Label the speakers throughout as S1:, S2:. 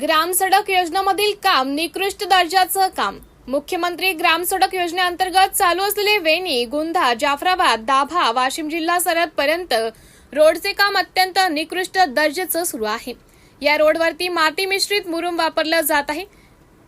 S1: ग्राम सडक योजनामधील काम निकृष्ट दर्जाचं काम. मुख्यमंत्री ग्राम सडक योजनेअंतर्गत चालू असलेले वेणी गुंधा जाफराबाद दाभा वाशिम जिल्हा सरहदपर्यंत रोडचे काम अत्यंत निकृष्ट दर्जाचं सुरू आहे. या रोडवरती माती मिश्रित मुरुम वापरलं जात आहे.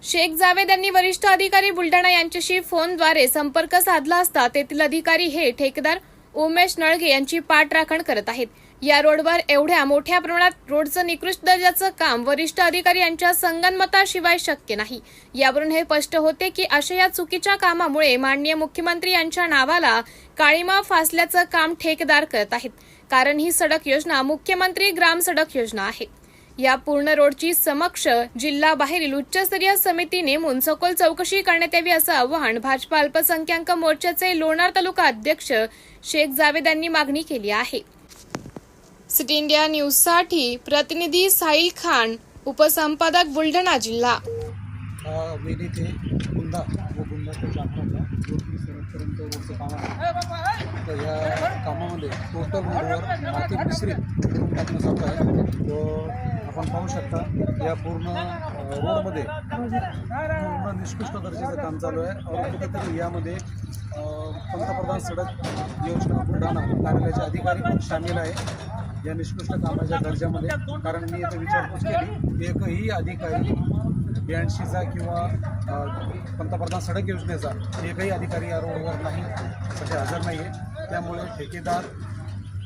S1: शेख जावेद यांनी वरिष्ठ अधिकारी बुलढाणा यांच्याशी फोनद्वारे संपर्क साधला असता तेथील अधिकारी हे ठेकेदार उमेश नळगे यांची पाठराखण करत आहेत. या रोडवर एवढ्या मोठ्या प्रमाणात रोडचं निकृष्ट दर्जाचं काम वरिष्ठ अधिकारी यांच्या संगनमताशिवाय शक्य नाही. यावरून हे स्पष्ट होते की अशा या चुकीच्या कामामुळे माननीय मुख्यमंत्री यांच्या नावाला काळीमा फासल्याचं काम ठेकेदार करत आहेत. कारण ही सडक योजना मुख्यमंत्री ग्राम सडक योजना आहे. या पूर्ण रोडची समक्ष जिल्हा बाहेरील उच्चस्तरीय समितीने मुनसकोल सखोल चौकशी करण्यात यावी असं आवाहन भाजपा अल्पसंख्याक मोर्चाचे लोणार तालुका अध्यक्ष शेख जावेद यांनी मागणी केली आहे. सिटी इंडिया न्यूजसाठी प्रतिनिधी साहिल खान उपसंपादक बुलढाणा जिल्हा.
S2: तर या कामामध्ये टोटल रोडवर माती मिश्रित करून टाकणं आहे. व आपण पाहू शकता या पूर्ण रोडमध्ये पूर्ण निष्कृष्ट दर्जाचं काम चालू आहे. और कुठेतरी यामध्ये पंतप्रधान सडक योजना बुलढाणा कार्यालयाचे अधिकारी पण सामील आहे. या निष्कृष्ट कामाच्या दर्जामध्ये. कारण मी इथं विचारपूस केली एकही अधिकारी ब्याऐंशीचा किंवा पंतप्रधान सडक योजनेचा एकही अधिकारी या रोडवर नाही सध्या हजर नाही आहे त्यामुळे ठेकेदार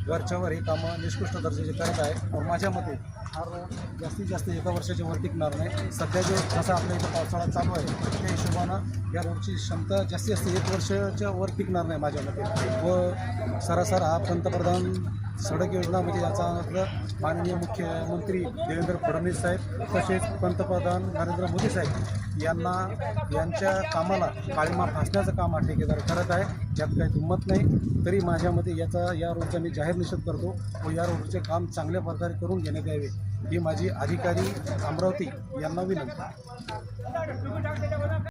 S2: वरच्यावर ही कामं निष्कृष्ट दर्जाचे करत आहे. व माझ्या मते हा रोड जास्तीत जास्त एका वर्षाच्या वर टिकणार नाही. सध्या जे जसा आपल्या इथं पावसाळा चालू आहे त्या हिशोबानं या रोडची क्षमता जास्तीत जास्त एक वर्षाच्या वर टिकणार नाही माझ्या मते. व सरासर हा पंतप्रधान सडक योजना म्हणजे याचा अर्थ माननीय मुख्यमंत्री देवेंद्र फडणवीस साहेब तसेच पंतप्रधान नरेंद्र मोदी साहेब यांना यांच्या कामाला काळीमा फासण्याचं काम हा ठेकेदार करत आहे. यात काही दुमत नाही. तरी माझ्या मते याचा या रोडचा मी जाहीर निषेध करतो व या रोडचे काम चांगल्या प्रकारे करून घेण्यात यावे ही माझी अधिकारी अमरावती यांना विनंती.